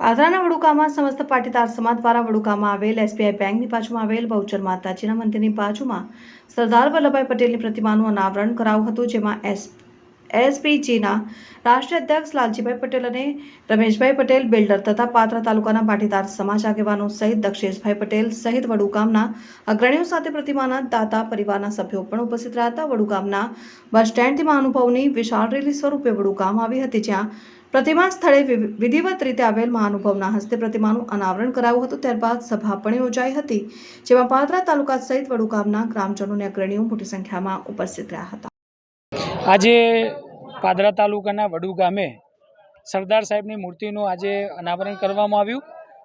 આદરાના વડુકામાં સમસ્ત પાટીદાર સમાજ દ્વારા વડુકામાં આવેલ એસબીઆઈ બેંકની બાજુમાં આવેલ બહુચર માતાજીના મંદિરની બાજુમાં સરદાર વલ્લભભાઈ પટેલની પ્રતિમાનું અનાવરણ કરાવ્યું હતું, જેમાં એસ એસપીજીના રાષ્ટ્રીય અધ્યક્ષ લાલજીભાઈ પટેલ અને રમેશભાઈ પટેલ, બિલ્ડર તથા પાત્ર તાલુકાના પાટીદાર સમાજ આગેવાનો સહિત દક્ષેશભાઈ પટેલ સહિત વડુગામના અગ્રણીઓ સાથે પ્રતિમાના દાતા પરિવારના સભ્યો પણ ઉપસ્થિત રહ્યા હતા. વડુગામના બસ સ્ટેન્ડથી મહાનુભાવની વિશાળ રેલી સ્વરૂપે વડુગામ આવી હતી, જ્યાં પ્રતિમા સ્થળે વિધિવત રીતે આવેલ મહાનુભાવના હસ્તે પ્રતિમાનું અનાવરણ કરાયું હતું. ત્યારબાદ સભા પણ યોજાઈ હતી, જેમાં પાદરા તાલુકા સહિત વડુગામના ગ્રામજનોને અગ્રણીઓ મોટી સંખ્યામાં ઉપસ્થિત રહ્યા હતા. આજે પાદરા તાલુકાના વડુ ગામે સરદાર સાહેબની મૂર્તિનું આજે અનાવરણ કરવામાં આવ્યું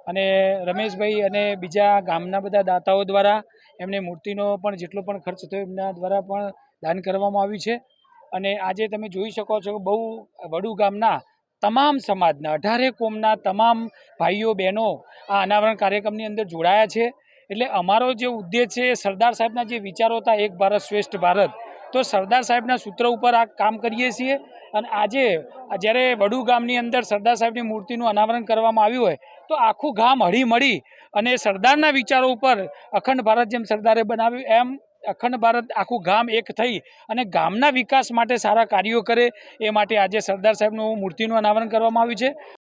અને રમેશભાઈ અને બીજા ગામના બધા દાતાઓ દ્વારા એમને મૂર્તિનો પણ જેટલો પણ ખર્ચ થયો એમના દ્વારા પણ દાન કરવામાં આવ્યું છે. અને આજે તમે જોઈ શકો છો કે બહુ વડુ ગામના તમામ સમાજના, અઢારે કોમના તમામ ભાઈઓ, બહેનો આ અનાવરણ કાર્યક્રમની અંદર જોડાયા છે. એટલે અમારો જે ઉદ્દેશ છે સરદાર સાહેબના જે વિચારો હતા, એક ભારત શ્રેષ્ઠ ભારત તો સરદાર સાહેબના સૂત્ર ઉપર આ કામ કરીએ છીએ. અને આજે, જ્યારે વડુ ગામની અંદર સરદાર સાહેબની મૂર્તિનું અનાવરણ કરવામાં આવ્યું હોય, તો આખું ગામ હળી મળી અને સરદારના વિચારો ઉપર અખંડ ભારત જેમ સરદારે બનાવ્યું, એમ અખંડ ભારત, આખું ગામ એક થઈ અને ગામના વિકાસ માટે સારા કાર્યો કરે, એ માટે આજે સરદાર સાહેબનું મૂર્તિનું અનાવરણ કરવામાં આવ્યું છે.